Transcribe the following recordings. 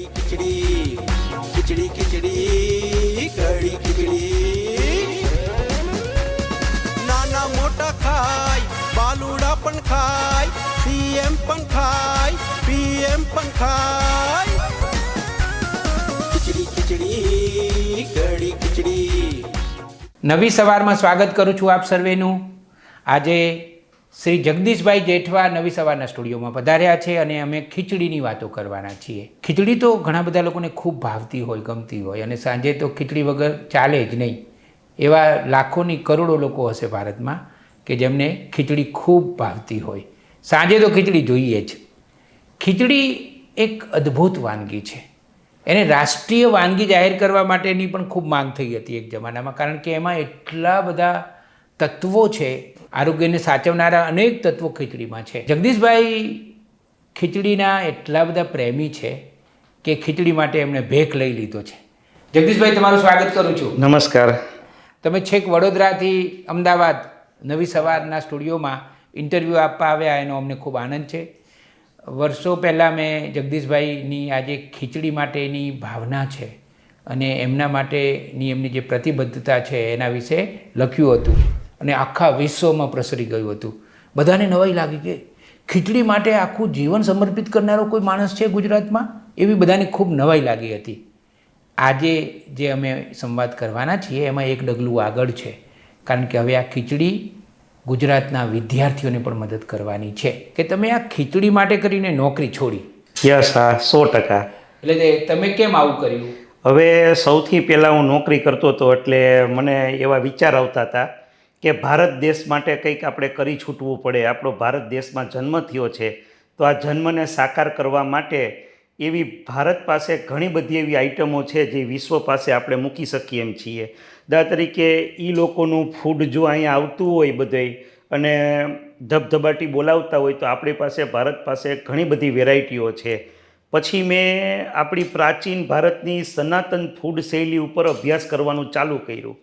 કડી ખીચડી ખીચડી ખીચડી કડી ખીચડી નાના મોટા ખાય બાલુડા પણ ખાય સીએમ પણ ખાય પીએમ પણ ખાય ખીચડી ખીચડી કડી ખીચડી નવી સવારમાં સ્વાગત કરું છું આપ સર્વેનું. આજે શ્રી જગદીશભાઈ જેઠવા નવી સવારના સ્ટુડિયોમાં પધાર્યા છે અને અમે ખીચડીની વાતો કરવાના છીએ. ખીચડી તો ઘણા બધા લોકોને ખૂબ ભાવતી હોય, ગમતી હોય અને સાંજે તો ખીચડી વગર ચાલે જ નહીં. એવા લાખોની કરોડો લોકો હશે ભારતમાં કે જેમને ખીચડી ખૂબ ભાવતી હોય. સાંજે તો ખીચડી જોઈએ જ. ખીચડી એક અદ્ભુત વાનગી છે. એને રાષ્ટ્રીય વાનગી જાહેર કરવા માટેની પણ ખૂબ માંગ થઈ હતી એક જમાનામાં, કારણ કે એમાં એટલા બધા તત્વો છે આરોગ્યને સાચવનારા અનેક તત્વો ખીચડીમાં છે. જગદીશભાઈ ખીચડીના એટલા બધા પ્રેમી છે કે ખીચડી માટે એમણે ભેખ લઈ લીધો છે. જગદીશભાઈ તમારું સ્વાગત કરું છું. નમસ્કાર. તમે છેક વડોદરાથી અમદાવાદ નવી સવારના સ્ટુડિયોમાં ઇન્ટરવ્યૂ આપવા આવ્યા એનો અમને ખૂબ આનંદ છે. વર્ષો પહેલાં મેં જગદીશભાઈની આજે ખીચડી માટેની ભાવના છે અને એમના માટેની એમની જે પ્રતિબદ્ધતા છે એના વિશે લખ્યું હતું. અને આખા વિશ્વમાં પ્રસરી ગયું હતું. બધાને નવાઈ લાગી કે ખીચડી માટે આખું જીવન સમર્પિત કરનારો કોઈ માણસ છે ગુજરાતમાં? એવી બધાને ખૂબ નવાઈ લાગી હતી. આજે જે અમે સંવાદ કરવાના છીએ એમાં એક ડગલું આગળ છે. કારણ કે હવે આ ખીચડી ગુજરાતના વિદ્યાર્થીઓને પણ મદદ કરવાની છે. કે તમે આ ખીચડી માટે કરીને નોકરી છોડી. યસ હા સો ટકા. એટલે તમે કેમ આવું કર્યું? હવે સૌથી પહેલાં હું નોકરી કરતો હતો એટલે મને એવા વિચાર આવતા હતા કે ભારત દેશ માટે કંઈક આપણે કરી છૂટવું પડે, આપણો ભારત દેશમાં જન્મ થયો છે, તો આ જન્મને સાકાર કરવા માટે એવી ભારત પાસે ઘણી બધી એવી આઇટમો છે જે વિશ્વ પાસે આપણે મૂકી શકીએ એમ છીએ. દાખલા તરીકે એ લોકોનું ફૂડ જો અહીંયા આવતું હોય બધે અને ધબધબાટી બોલાવતા હોય તો આપણી પાસે, ભારત પાસે ઘણી બધી વેરાયટીઓ છે. પછી મેં આપણી પ્રાચીન ભારતની સનાતન ફૂડ શૈલી ઉપર અભ્યાસ કરવાનું ચાલુ કર્યું.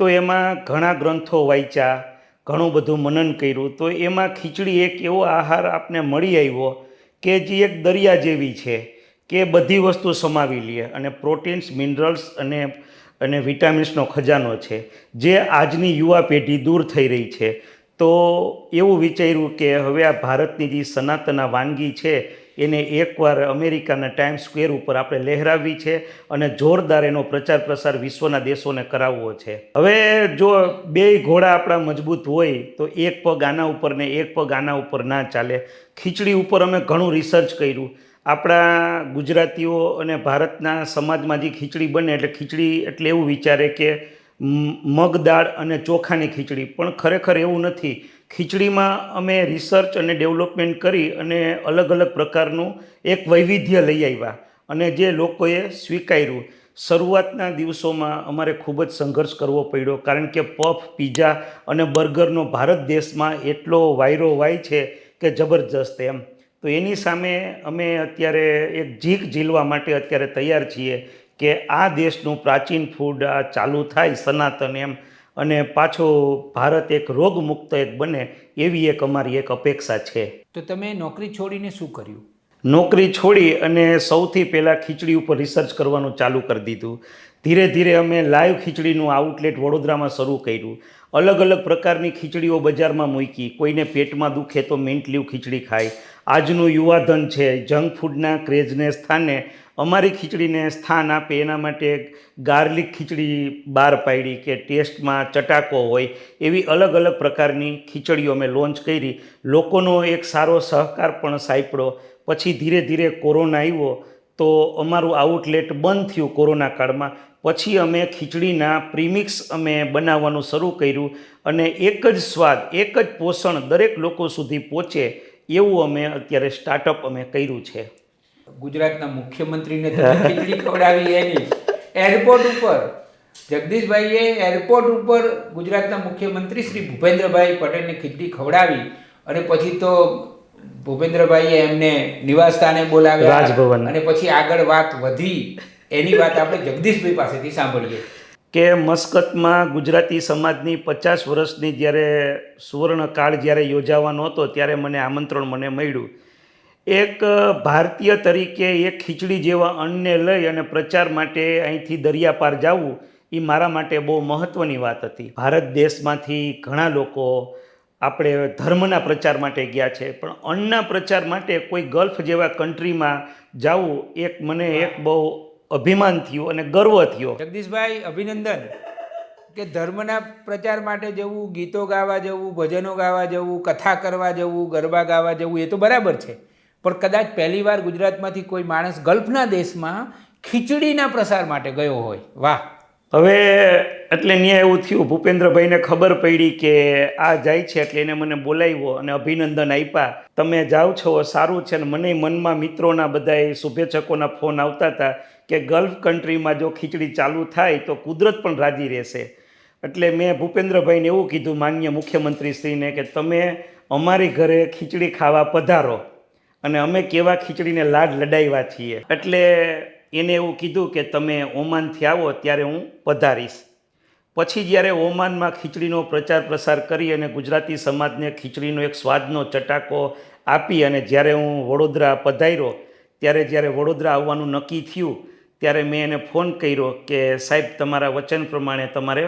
તો એમાં ઘણા ગ્રંથો વાંચ્યા, ઘણું બધું મનન કર્યું. તો એમાં ખીચડી એક એવો આહાર આપને મળી આવ્યો કે જે એક દરિયા જેવી છે, કે બધી વસ્તુ સમાવી લે અને પ્રોટીન્સ, મિનરલ્સ અને અને વિટામિન્સનો ખજાનો છે. જે આજની યુવા પેઢી દૂર થઈ રહી છે. તો એવું વિચાર્યું કે હવે આ ભારતની જે સનાતન વાનગી છે એને એકવાર અમેરિકાના ટાઈમ સ્ક્વેર ઉપર આપણે લહેરાવી છે અને જોરદાર એનો પ્રચાર પ્રસાર વિશ્વના દેશોને કરાવવો છે. હવે જો બે ઘોડા આપણા મજબૂત હોય, તો એક પગ આના ઉપર ને એક પગ આના ઉપર ના ચાલે. ખીચડી ઉપર અમે ઘણું રિસર્ચ કર્યું. આપણા ગુજરાતીઓ અને ભારતના સમાજમાં જે ખીચડી બને, એટલે ખીચડી એટલે એવું વિચારે કે મગ દાળ અને ચોખાની ખીચડી. પણ ખરેખર એવું નથી. ખીચડીમાં અમે રિસર્ચ અને ડેવલપમેન્ટ કરી અને અલગ અલગ પ્રકારનું એક વૈવિધ્ય લઈ આવ્યા અને જે લોકોએ સ્વીકાર્યું. શરૂઆતના દિવસોમાં અમારે ખૂબ જ સંઘર્ષ કરવો પડ્યો કારણ કે પફ પીઝા અને બર્ગરનો ભારત દેશમાં એટલો વાયરો વાય છે કે જબરજસ્ત એમ. તો એની સામે અમે અત્યારે એક જીક ઝીલવા માટે અત્યારે તૈયાર છીએ કે આ દેશનું પ્રાચીન ફૂડ આ ચાલુ થાય સનાતન એમ. અને પાછો ભારત એક રોગમુક્ત એક બને એવી એક અમારી એક અપેક્ષા છે. તો તમે નોકરી છોડીને શું કર્યું? નોકરી છોડી અને સૌથી પહેલાં ખીચડી ઉપર રિસર્ચ કરવાનું ચાલુ કરી દીધું. ધીરે ધીરે અમે લાઈવ ખીચડીનું આઉટલેટ વડોદરામાં શરૂ કર્યું. અલગ અલગ પ્રકારની ખીચડીઓ બજારમાં મૂકી. કોઈને પેટમાં દુખે તો મિન્ટ લીવ ખીચડી ખાય. આજનું યુવાધન છે જંક ફૂડના ક્રેઝને સ્થાને અમારી ખીચડીને સ્થાન આપે, એના માટે ગાર્લિક ખીચડી બહાર પાડી કે ટેસ્ટમાં ચટાકો હોય, એવી અલગ અલગ પ્રકારની ખીચડીઓ અમે લોન્ચ કરી. લોકોનો એક સારો સહકાર પણ સાંપડ્યો પછી ધીરે ધીરે કોરોના આવ્યો તો અમારું આઉટલેટ બંધ થયું કોરોના કાળમાં. પછી અમે ખીચડીના પ્રીમિક્સ અમે બનાવવાનું શરૂ કર્યું અને એક જ સ્વાદ, એક જ પોષણ દરેક લોકો સુધી પહોંચે એવું અમે અત્યારે સ્ટાર્ટઅપ અમે કર્યું છે. ગુજરાતના મુખ્યમંત્રીને ખીચડી ખવડાવી એની. એરપોર્ટ ઉપર. જગદીશભાઈએ એરપોર્ટ ઉપર ગુજરાતના મુખ્યમંત્રી શ્રી ભૂપેન્દ્રભાઈ પટેલને ખીચડી ખવડાવી અને પછી તો ભૂપેન્દ્રભાઈએ એમને નિવાસસ્થાને બોલાવ્યા રાજભવન. અને પછી આગળ વાત વધી. એની વાત આપણે જગદીશભાઈ પાસેથી સાંભળીએ. કે મસ્કતમાં ગુજરાતી સમાજની પચાસ વર્ષની જ્યારે સુવર્ણ કાળ જ્યારે યોજાવાનો હતો ત્યારે મને આમંત્રણ મને મળ્યું. એક ભારતીય તરીકે એક ખીચડી જેવા અન્નને લઈ અને પ્રચાર માટે અહીંથી દરિયા પાર જવું, એ મારા માટે બહુ મહત્ત્વની વાત હતી. ભારત દેશમાંથી ઘણા લોકો આપણે ધર્મના પ્રચાર માટે ગયા છે, પણ અન્નના પ્રચાર માટે કોઈ ગલ્ફ જેવા કન્ટ્રીમાં જવું, એક મને એક બહુ અભિમાન થયું અને ગર્વ થયો. જગદીશભાઈ, અભિનંદન કે ધર્મના પ્રચાર માટે જવું, ગીતો ગાવા જવું, ભજનો ગાવા જવું, કથા કરવા જવું, ગરબા ગાવા જવું, એ તો બરાબર છે. પણ કદાચ પહેલીવાર ગુજરાતમાંથી કોઈ માણસ ગલ્ફના દેશમાં ખીચડીના પ્રસાર માટે ગયો હોય. વાહ. હવે એટલે ત્યાં એવું થયું. ભૂપેન્દ્રભાઈને ખબર પડી કે આ જાય છે એટલે એને મને બોલાવ્યો અને અભિનંદન આપ્યા. તમે જાઓ છો, સારું છે ને મને મનમાં મિત્રોના બધાય શુભેચ્છકોના ફોન આવતા હતા કે ગલ્ફ કન્ટ્રીમાં જો ખીચડી ચાલુ થાય તો કુદરત પણ રાજી રહેશે. એટલે મેં ભૂપેન્દ્રભાઈને એવું કીધું માન્ય મુખ્યમંત્રીશ્રીને કે તમે અમારી ઘરે ખીચડી ખાવા પધારો. અને અમે કેવા ખીચડીને લાડ લડાવ્યા છીએ. એટલે એને એવું કીધું કે તમે ઓમાનથી આવો, ત્યારે હું પધારીશ. પછી જ્યારે ઓમાનમાં ખીચડીનો પ્રચાર પ્રસાર કરી અને ગુજરાતી સમાજને ખીચડીનો એક સ્વાદનો ચટાકો આપી અને જ્યારે હું વડોદરા પધાર્યો, ત્યારે જ્યારે વડોદરા આવવાનું નક્કી થયું, ત્યારે મેં એને ફોન કર્યો કે, સાહેબ, તમારા વચન પ્રમાણે તમારે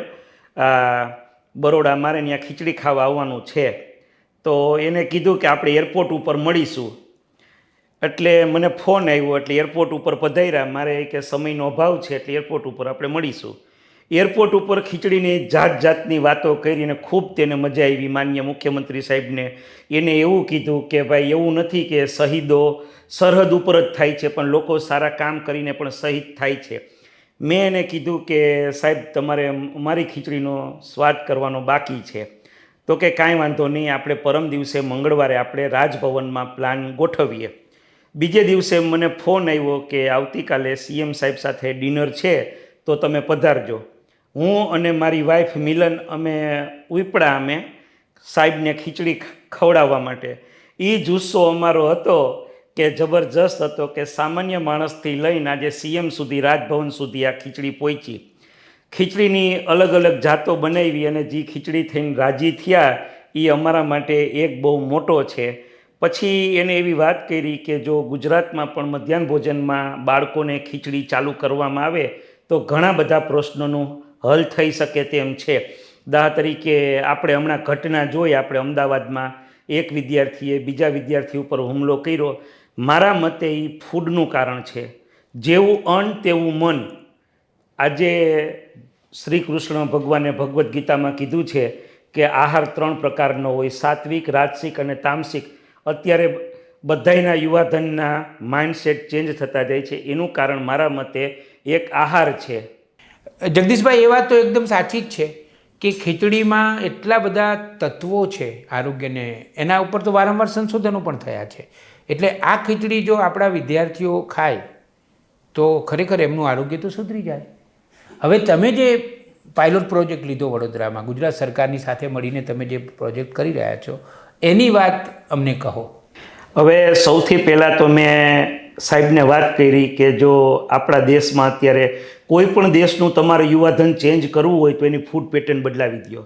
બરોડા મારે ત્યાં ખીચડી ખાવા આવવાનું છે. તો એને કીધું કે, આપણે એરપોર્ટ ઉપર મળીશું. એટલે મને ફોન આવ્યો એટલે એરપોર્ટ ઉપર પધાર્યા. મારે કે સમયનો અભાવ છે એટલે એરપોર્ટ ઉપર આપણે મળીશું. એરપોર્ટ ઉપર ખીચડીની જાત જાતની વાતો કરીને ખૂબ તેને મજા આવી. માન્ય મુખ્યમંત્રી સાહેબને એને એવું કીધું કે, ભાઈ, એવું નથી કે શહીદો સરહદ ઉપર જ થાય છે, પણ લોકો સારા કામ કરીને પણ શહીદ થાય છે. મેં એને કીધું કે, સાહેબ, તમારે મારી ખીચડીનો સ્વાદ કરવાનો બાકી છે. તો કે, કાંઈ વાંધો નહીં, આપણે પરમ દિવસે મંગળવારે આપણે રાજભવનમાં પ્લાન ગોઠવીએ. બીજે દિવસે મને ફોન આવ્યો કે આવતીકાલે સીએમ સાહેબ સાથે ડિનર છે, તો તમે પધારજો. હું અને મારી વાઈફ મિલન, અમે ઉપડા, અમે સાહેબને ખીચડી ખવડાવવા માટે. એ જુસ્સો અમારો હતો કે જબરજસ્ત હતો કે સામાન્ય માણસથી લઈને આજે સીએમ સુધી, રાજભવન સુધી આ ખીચડી પહોંચી. ખીચડીની અલગ અલગ જાતો બનાવી અને જે ખીચડી થઈને રાજી થયા એ અમારા માટે એક બહુ મોટો છે. પછી એને એવી વાત કરી કે જો ગુજરાતમાં પણ મધ્યાહન ભોજનમાં બાળકોને ખીચડી ચાલુ કરવામાં આવે, તો ઘણા બધા પ્રશ્નોનું હલ થઈ શકે તેમ છે. દાહ તરીકે આપણે હમણાં ઘટના જોઈ, આપણે અમદાવાદમાં એક વિદ્યાર્થીએ બીજા વિદ્યાર્થી ઉપર હુમલો કર્યો. મારા મતે એ ફૂડનું કારણ છે. જેવું અન્ન, તેવું મન. આજે શ્રી કૃષ્ણ ભગવાને ભગવદ્ ગીતામાં કીધું છે કે આહાર ત્રણ પ્રકારનો હોય, સાત્વિક, રાજસિક અને તામસિક. અત્યારે બધાયના યુવાધનના માઇન્ડસેટ ચેન્જ થતા જાય છે. એનું કારણ મારા મતે એક આહાર છે. જગદીશભાઈ, એ વાત તો એકદમ સાચી જ છે કે ખીચડીમાં એટલા બધા તત્વો છે આરોગ્યને, એના ઉપર તો વારંવાર સંશોધનો પણ થયા છે. એટલે આ ખીચડી જો આપણા વિદ્યાર્થીઓ ખાય, તો ખરેખર એમનું આરોગ્ય તો સુધરી જાય. હવે તમે જે પાયલોટ પ્રોજેક્ટ લીધો વડોદરામાં, ગુજરાત સરકારની સાથે મળીને તમે જે પ્રોજેક્ટ કરી રહ્યા છો એની વાત અમને કહો. હવે સૌથી પહેલાં તો મેં સાહેબને વાત કરી કે જો આપણા દેશમાં અત્યારે કોઈ પણ દેશનું તમારે યુવાધન ચેન્જ કરવું હોય તો એની ફૂડ પેટર્ન બદલાવી દો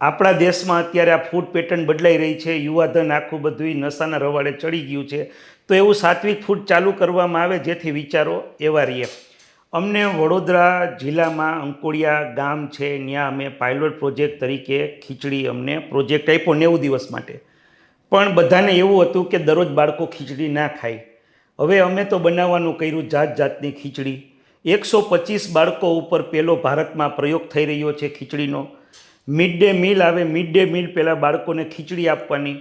આપણા દેશમાં અત્યારે આ ફૂડ પેટર્ન બદલાઈ રહી છે, યુવાધન આખું બધું નશાના રવાડે ચડી ગયું છે. તો એવું સાત્વિક ફૂડ ચાલુ કરવામાં આવે જેથી વિચારો એવા રહીએ અમને વડોદરા જિલ્લામાં અંકોડિયા ગામ છે ત્યાં અમે પાયલોટ પ્રોજેક્ટ તરીકે ખીચડી અમને પ્રોજેક્ટ આપ્યો નેવું દિવસ માટે. પણ બધાને એવું હતું કે દરરોજ બાળકો ખીચડી ના ખાય. હવે અમે તો બનાવવાનું કર્યું જાત જાતની ખીચડી. એકસો પચીસ બાળકો ઉપર પહેલો ભારતમાં પ્રયોગ થઈ રહ્યો છે ખીચડીનો. મિડ ડે મીલ આવે મિડ ડે મીલ પહેલાં બાળકોને ખીચડી આપવાની.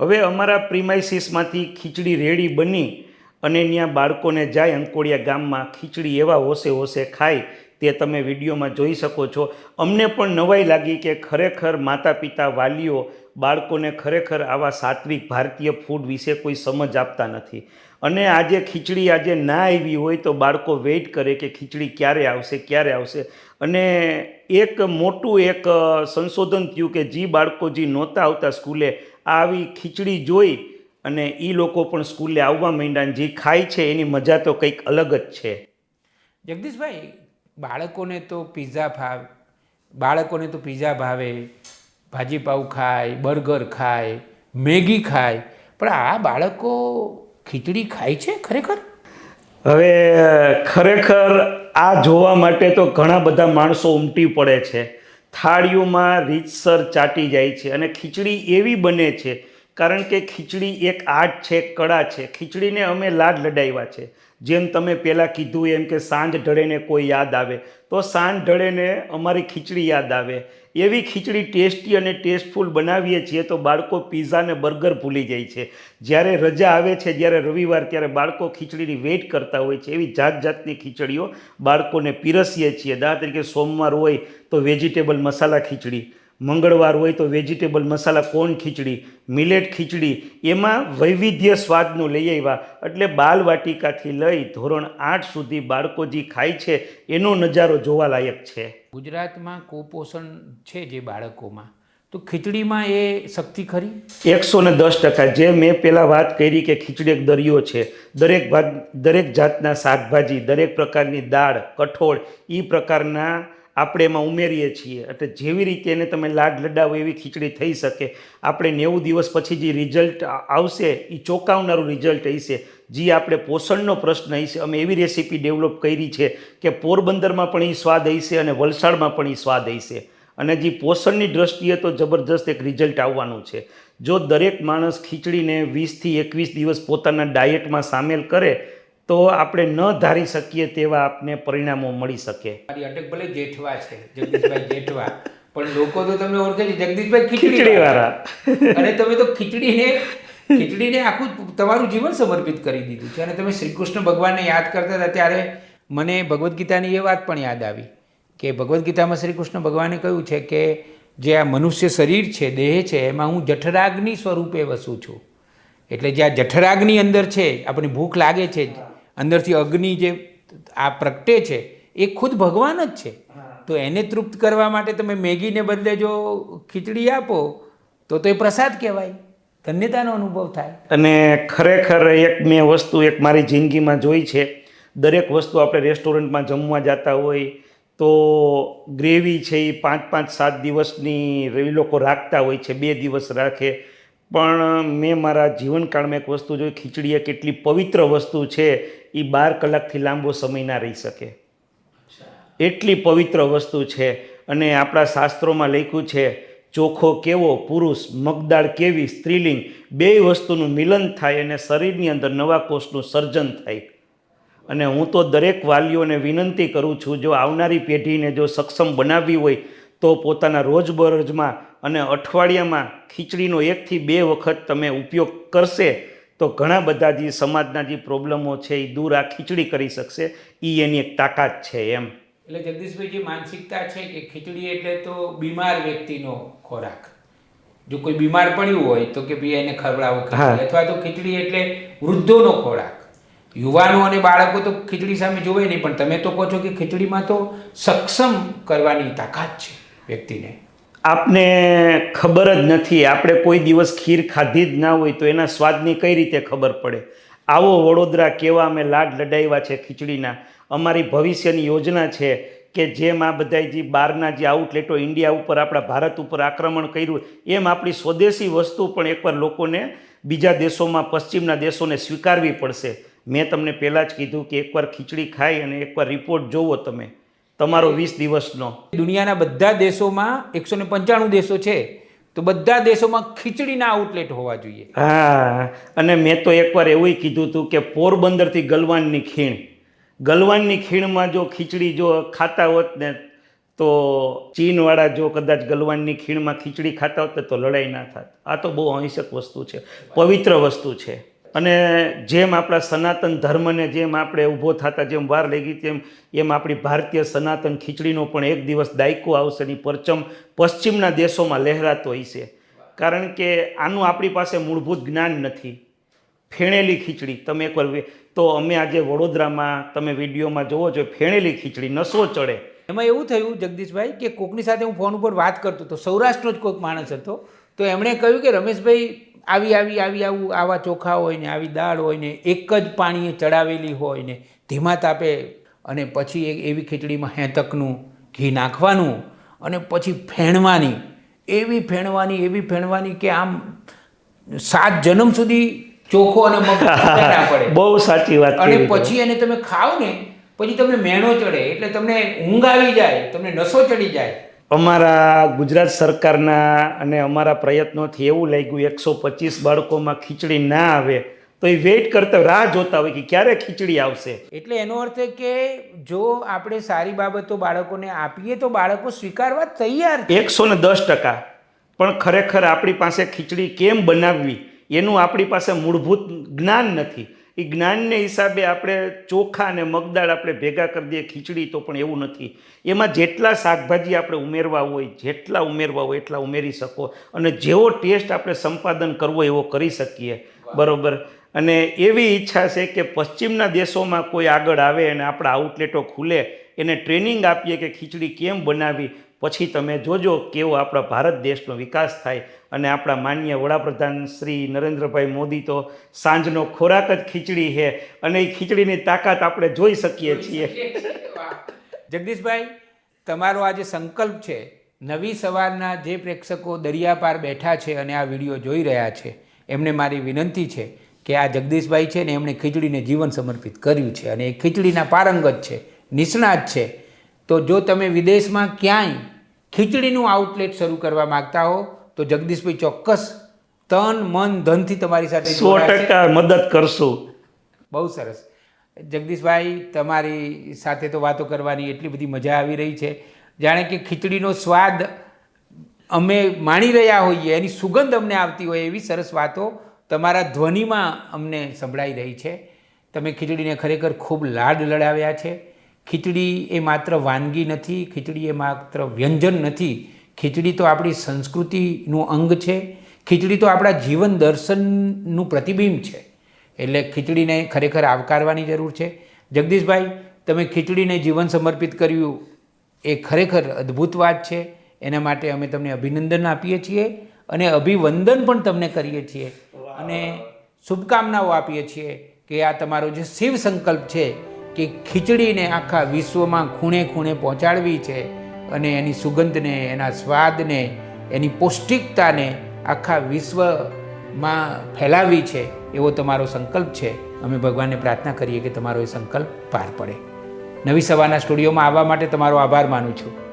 હવે અમારા પ્રિમાઇસીસમાંથી ખીચડી રેડી બની અને ત્યાં બાળકોને જાય અંકોડિયા ગામમાં ખીચડી એવા હોશે હોશે ખાય તે તમે વિડીયોમાં જોઈ શકો છો. અમને પણ નવાઈ લાગી કે ખરેખર માતા પિતા વાલીઓ બાળકોને ખરેખર આવા સાત્વિક ભારતીય ફૂડ વિશે કોઈ સમજ આપતા નથી. અને આજે ખીચડી આજે ના આવી હોય તો બાળકો વેઇટ કરે કે ખીચડી ક્યારે આવશે ક્યારે આવશે. અને એક મોટું એક સંશોધન થયું કે જે બાળકો જે નહોતા આવતા સ્કૂલે આવી ખીચડી જોઈ અને એ લોકો પણ સ્કૂલે આવવા માંડ્યા જે ખાય છે એની મજા તો કંઈક અલગ જ છે. જગદીશભાઈ, બાળકોને તો પિઝા ભાવે, બાળકોને તો પિઝા ભાવે. ભાજીપાઉં ખાય, બર્ગર ખાય, મેગી ખાય, પણ આ બાળકો ખીચડી ખાય છે ખરેખર? હવે ખરેખર આ જોવા માટે તો ઘણા બધા માણસો ઉમટી પડે છે. થાળીઓમાં રીતસર ચાટી જાય છે અને ખીચડી એવી બને છે, કારણ કે ખીચડી એક આર્ટ છે, એક કળા છે. ખીચડીને અમે લાડ લડાવ્યા છે. જેમ તમે પહેલાં કીધું એમ કે સાંજ ઢળેને કોઈ યાદ આવે, તો સાંજ ઢળેને અમારી ખીચડી યાદ આવે. એવી ખીચડી ટેસ્ટી અને ટેસ્ટફુલ બનાવીએ છીએ તો બાળકો પીઝા ને બર્ગર ભૂલી જાય છે. જ્યારે રજા આવે છે, જ્યારે રવિવાર, ત્યારે બાળકો ખીચડીની વેઇટ કરતા હોય છે. એવી જાત જાતની ખીચડીઓ બાળકોને પીરસીએ છીએ. દાખલા તરીકે સોમવાર હોય તો વેજીટેબલ મસાલા ખીચડી મંગળવાર હોય તો વેજીટેબલ મસાલા કોર્ન ખીચડી મિલેટ ખીચડી એમાં વૈવિધ્ય સ્વાદનું લઈ આવ્યા. એટલે બાલવાટિકાથી લઈ ધોરણ આઠ સુધી બાળકો જે ખાય છે એનો નજારો જોવાલાયક છે. ગુજરાતમાં કુપોષણ છે જે બાળકોમાં તો ખીચડીમાં એ શક્તિ ખરી? એકસો ને દસ ટકા. જે મેં પહેલાં વાત કરી કે ખીચડી એક દરિયો છે દરેક ભાગ દરેક જાતના શાકભાજી દરેક પ્રકારની દાળ કઠોળ એ પ્રકારના આપણે એમાં ઉમેરીએ છીએ. એટલે જેવી રીતે એને તમે લાડ લડાવો એવી ખીચડી થઈ શકે. આપણે નેવું દિવસ પછી જે રિઝલ્ટ આવશે એ ચોંકાવનારું રિઝલ્ટ હશે. જે આપણે પોષણનો પ્રશ્ન હશે. અમે એવી રેસીપી ડેવલપ કરી છે કે પોરબંદરમાં પણ એ સ્વાદ હશે અને વલસાડમાં પણ એ સ્વાદ હશે. અને જે પોષણની દ્રષ્ટિએ તો જબરજસ્ત એક રિઝલ્ટ આવવાનું છે. જો દરેક માણસ ખીચડીને વીસથી એકવીસ દિવસ પોતાના ડાયટમાં સામેલ કરે તો આપણે ન ધારી શકીએ તેવા આપને પરિણામો મળી શકે. મારી અટક ભલે જેઠવા છે જગદીશભાઈ જેઠવા. પણ લોકો તો તમને ઓળખે છે જગદીશભાઈ ખીચડી વાળા. અને તમે તો ખીચડીને ખીચડીને આખું તમારું જીવન સમર્પિત કરી દીધું છે. અને તમે શ્રી કૃષ્ણ ભગવાનને યાદ કરતા હતા ત્યારે મને ભગવદ્ ગીતાની એ વાત પણ યાદ આવી કે ભગવદ્ ગીતામાં શ્રી કૃષ્ણ ભગવાને કહ્યું છે કે જે આ મનુષ્ય શરીર છે દેહ છે એમાં હું જઠરાગ્નિ સ્વરૂપે વસું છું. એટલે જે આ જઠરાગ્નિ અંદર છે આપણી ભૂખ લાગે છે અંદરથી અગ્નિ જે આ પ્રગટે છે, એ ખુદ ભગવાન જ છે. તો એને તૃપ્ત કરવા માટે તમે મેગીને બદલે જો ખીચડી આપો, તો તો એ પ્રસાદ કહેવાય. ધન્યતાનો અનુભવ થાય. અને ખરેખર એક મેં વસ્તુ એક મારી જિંદગીમાં જોઈ છે. દરેક વસ્તુ આપણે રેસ્ટોરન્ટમાં જમવા જતા હોય, તો ગ્રેવી છે એ પાંચ પાંચ સાત દિવસની એ લોકો રાખતા હોય છે, બે દિવસ રાખે. પણ મેં મારા જીવનકાળમાં એક વસ્તુ જોઈ ખીચડી એ કેટલી પવિત્ર વસ્તુ છે એ બાર કલાકથી લાંબો સમય ના રહી શકે. એટલી પવિત્ર વસ્તુ છે અને આપણા શાસ્ત્રોમાં લખ્યું છે, ચોખો કેવો, પુરુષ, મગદાળ કેવી, સ્ત્રીલિંગ, બે વસ્તુનું મિલન થાય અને શરીરની અંદર નવા કોષનું સર્જન થાય. અને હું તો દરેક વાલીઓને વિનંતી કરું છું, જો આવનારી પેઢીને જો સક્ષમ બનાવવી હોય, તો પોતાના રોજબરોજમાં અને અઠવાડિયામાં ખીચડીનો એકથી બે વખત તમે ઉપયોગ કરશે. તો ઘણા બધા જે સમાજના જે પ્રોબ્લેમો છે એ દૂર આ ખીચડી કરી શકશે. એ એની એક તાકાત છે એમ. એટલે જગદીશભાઈ જે માનસિકતા છે કે ખીચડી એટલે તો બીમાર વ્યક્તિનો ખોરાક. જો કોઈ બીમાર પડ્યું હોય તો કે ભાઈ એને ખવડાવો અથવા તો ખીચડી એટલે વૃદ્ધોનો ખોરાક. યુવાનો અને બાળકો તો ખીચડી સામે જોવે નહીં પણ તમે તો કહો છો કે ખીચડીમાં તો સક્ષમ કરવાની તાકાત છે વ્યક્તિને. આપને ખબર જ નથી, આપણે કોઈ દિવસ ખીર ખાધી જ ના હોય તો એના સ્વાદની કઈ રીતે ખબર પડે? આવો વડોદરા કેવા અમે લાડ લડાવ્યા છે ખીચડીના? અમારી ભવિષ્યની યોજના છે કે જેમ આ બધા જે બહારના જે આઉટલેટો ઇન્ડિયા ઉપર આપણા ભારત ઉપર આક્રમણ કર્યું, એમ આપણી સ્વદેશી વસ્તુ પણ એકવાર લોકોને બીજા દેશોમાં, પશ્ચિમના દેશોને સ્વીકારવી પડશે. મેં તમને પહેલાં જ કીધું કે એકવાર ખીચડી ખાઈ અને એકવાર રિપોર્ટ જોવો તમે. તમારો વીસ દિવસનો. દુનિયાના બધા દેશોમાં એકસો ને પંચાણું દેશો છે તો બધા દેશોમાં ખીચડીના આઉટલેટ હોવા જોઈએ. હા અને મેં તો એકવાર એવું કીધું હતું કે પોરબંદરથી ગલવાનની ખીણ. ગલવાનની ખીણમાં જો ખીચડી જો ખાતા હોત ને તો ચીનવાળા જો કદાચ ગલવાનની ખીણમાં ખીચડી ખાતા હોત તો લડાઈ ના થાત. આ તો બહુ અહિંસક વસ્તુ છે પવિત્ર વસ્તુ છે. અને જેમ આપણા સનાતન ધર્મને જેમ આપણે ઊભો થતા, જેમ વાર લઈ ગઈ તેમ એમ આપણી ભારતીય સનાતન ખીચડીનો પણ એક દિવસ દાયકો આવશે ની પરચમ પશ્ચિમના દેશોમાં લહેરાતો હશે. કારણ કે આનું આપણી પાસે મૂળભૂત જ્ઞાન નથી. ફેણેલી ખીચડી, તમે એકવાર તો અમે આજે વડોદરામાં તમે વિડીયોમાં જોવો છો, ફેણેલી ખીચડી, નસો ચડે. એમાં એવું થયું જગદીશભાઈ કે કોકની સાથે હું ફોન ઉપર વાત કરતો હતો. સૌરાષ્ટ્રનો જ કોઈક માણસ હતો. તો એમણે કહ્યું કે રમેશભાઈ આવી આવી આવી આવું આવા ચોખા હોય ને આવી દાળ હોય ને એક જ પાણીએ ચડાવેલી હોય ને ધીમા તાપે અને પછી એ એવી ખીચડીમાં હેતકનું ઘી નાખવાનું અને પછી ફેણવાની. એવી ફેણવાની એવી ફેણવાની કે આમ સાત જન્મ સુધી ચોખો અને પડે. બહુ સાચી વાત અને પછી એને તમે ખાવ ને પછી તમને મેણો ચડે એટલે તમને ઊંઘ આવી જાય તમને નસો ચડી જાય. અમારા ગુજરાત સરકારના અને અમારા પ્રયત્નોથી એવું લાગ્યું એકસો પચીસ બાળકોમાં ખીચડી ના આવે તો એ વેઇટ કરતા રાહ જોતા હોય કે ક્યારે ખીચડી આવશે? એટલે એનો અર્થ એ કે જો આપણે સારી બાબતો બાળકોને આપીએ તો બાળકો સ્વીકારવા તૈયાર એકસો ને દસ ટકા. પણ ખરેખર આપણી પાસે ખીચડી કેમ બનાવવી? એનું આપણી પાસે મૂળભૂત જ્ઞાન નથી. એ જ્ઞાનને હિસાબે આપણે ચોખા અને મગદાળ આપણે ભેગા કરી દઈએ ખીચડી તો પણ એવું નથી. એમાં જેટલા શાકભાજી આપણે ઉમેરવા હોય જેટલા ઉમેરવા હોય એટલા ઉમેરી શકો અને જેવો ટેસ્ટ આપણે સંપાદન કરવો એવો કરી શકીએ. બરાબર? અને એવી ઈચ્છા છે કે પશ્ચિમના દેશોમાં કોઈ આગળ આવે અને આપણા આઉટલેટો ખુલે એને ટ્રેનિંગ આપીએ કે ખીચડી કેમ બનાવી પછી તમે જોજો કેવો આપણા ભારત દેશનો વિકાસ થાય અને આપણા માન્ય વડાપ્રધાન શ્રી નરેન્દ્રભાઈ મોદી તો સાંજનો ખોરાક જ ખીચડી છે અને એ ખીચડીની તાકાત આપણે જોઈ શકીએ છીએ. જગદીશભાઈ તમારો આ જે સંકલ્પ છે નવી સવારના જે પ્રેક્ષકો દરિયા પાર બેઠા છે અને આ વીડિયો જોઈ રહ્યા છે એમને મારી વિનંતી છે કે આ જગદીશભાઈ છે ને એમણે ખીચડીને જીવન સમર્પિત કર્યું છે અને એ ખીચડીના પારંગત છે નિષ્ણાત છે. તો જો તમે વિદેશમાં ક્યાંય ખીચડીનું આઉટલેટ શરૂ કરવા માગતા હો તો જગદીશભાઈ ચોક્કસ તન મન ધનથી તમારી સાથે સો ટકા મદદ કરશું. બહુ સરસ. જગદીશભાઈ તમારી સાથે તો વાતો કરવાની એટલી બધી મજા આવી રહી છે. જાણે કે ખીચડીનો સ્વાદ અમે માણી રહ્યા હોઈએ એની સુગંધ અમને આવતી હોય એવી સરસ વાતો તમારા ધ્વનિમાં અમને સંભળાઈ રહી છે. તમે ખીચડીને ખરેખર ખૂબ લાડ લડાવ્યા છે. ખીચડી એ માત્ર વાનગી નથી ખીચડી એ માત્ર વ્યંજન નથી. ખીચડી તો આપણી સંસ્કૃતિનું અંગ છે. ખીચડી તો આપણા જીવન દર્શનનું પ્રતિબિંબ છે. એટલે ખીચડીને ખરેખર આવકારવાની જરૂર છે. જગદીશભાઈ તમે ખીચડીને જીવન સમર્પિત કર્યું એ ખરેખર અદ્ભુત વાત છે. એના માટે અમે તમને અભિનંદન આપીએ છીએ અને અભિવંદન પણ તમને કરીએ છીએ. અને શુભકામનાઓ આપીએ છીએ કે આ તમારો જે શિવ સંકલ્પ છે કે ખીચડીને આખા વિશ્વમાં ખૂણે ખૂણે પહોંચાડવી છે અને એની સુગંધને, એના સ્વાદને, એની પૌષ્ટિકતાને આખા વિશ્વમાં ફેલાવી છે એવો તમારો સંકલ્પ છે. અમે ભગવાનને પ્રાર્થના કરીએ કે તમારો એ સંકલ્પ પાર પડે. નવી સવારના સ્ટુડિયોમાં આવવા માટે તમારો આભાર માનું છું.